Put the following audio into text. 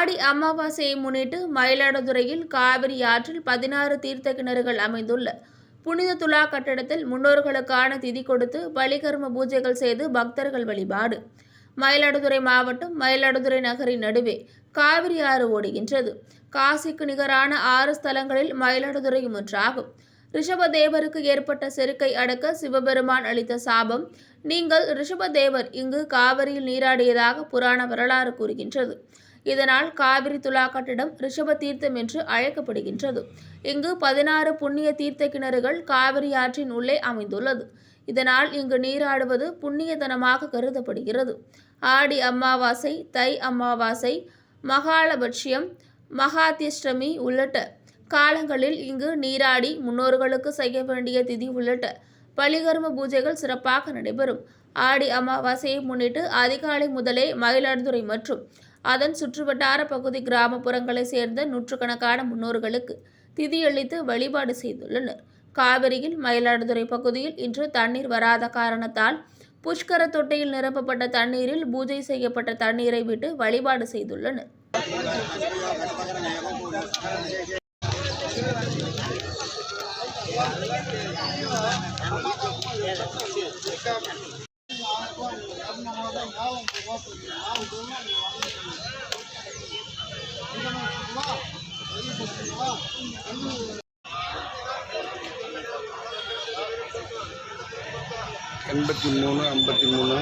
அமாவாசையை முன்னிட்டு மயிலாடுதுறையில் காவிரி ஆற்றில் பதினாறு தீர்த்த கிணறுகள் அமைந்துள்ள. புனித துலா கட்டடத்தில் முன்னோர்களுக்கான திதி கொடுத்து பலிகர்ம பூஜைகள் செய்து பக்தர்கள் வழிபாடு. மயிலாடுதுறை மாவட்டம் மயிலாடுதுறை நகரின் நடுவே காவிரி ஆறு ஓடுகின்றது. காசிக்கு நிகரான ஆறு ஸ்தலங்களில் மயிலாடுதுறையும் ஒன்றாகும். ரிஷபதேவருக்கு ஏற்பட்ட செருக்கை அடக்க சிவபெருமான் அளித்த சாபம் நீங்கள் ரிஷபதேவர் இங்கு காவிரியில் நீராடியதாக புராண வரலாறு கூறுகின்றது. இதனால் காவிரி துலா கட்டிடம் ரிஷப தீர்த்தம் என்று அழைக்கப்படுகின்றது. இங்கு பதினாறு புண்ணிய தீர்த்த கிணறுகள் காவிரி ஆற்றின் உள்ளே அமைந்துள்ளது. இதனால் இங்கு நீராடுவது புண்ணியதனமாக கருதப்படுகிறது. ஆடி அமாவாசை தை அமாவாசை மகாலபட்சியம் மகாதிஷ்டமி உள்ளிட்ட காலங்களில் இங்கு நீராடி முன்னோர்களுக்கு செய்ய வேண்டிய திதி உள்ளிட்ட பலிகர்ம பூஜைகள் சிறப்பாக நடைபெறும். ஆடி அமாவாசையை முன்னிட்டு அதிகாலை முதலே மயிலாடுதுறை மற்றும் அதன் சுற்றுவட்டார பகுதி கிராமப்புறங்களை சேர்ந்த நூற்றுக்கணக்கான முன்னோர்களுக்கு திதியளித்து வழிபாடு செய்துள்ளனர். காவிரியில் மயிலாடுதுறை பகுதியில் இன்று தண்ணீர் வராத காரணத்தால் புஷ்கர தொட்டையில் நிரப்பப்பட்ட தண்ணீரில் பூஜை செய்யப்பட்ட தண்ணீரை விட்டு வழிபாடு செய்துள்ளனர். எண்பத்தி மூணு ஐம்பத்தி மூணு.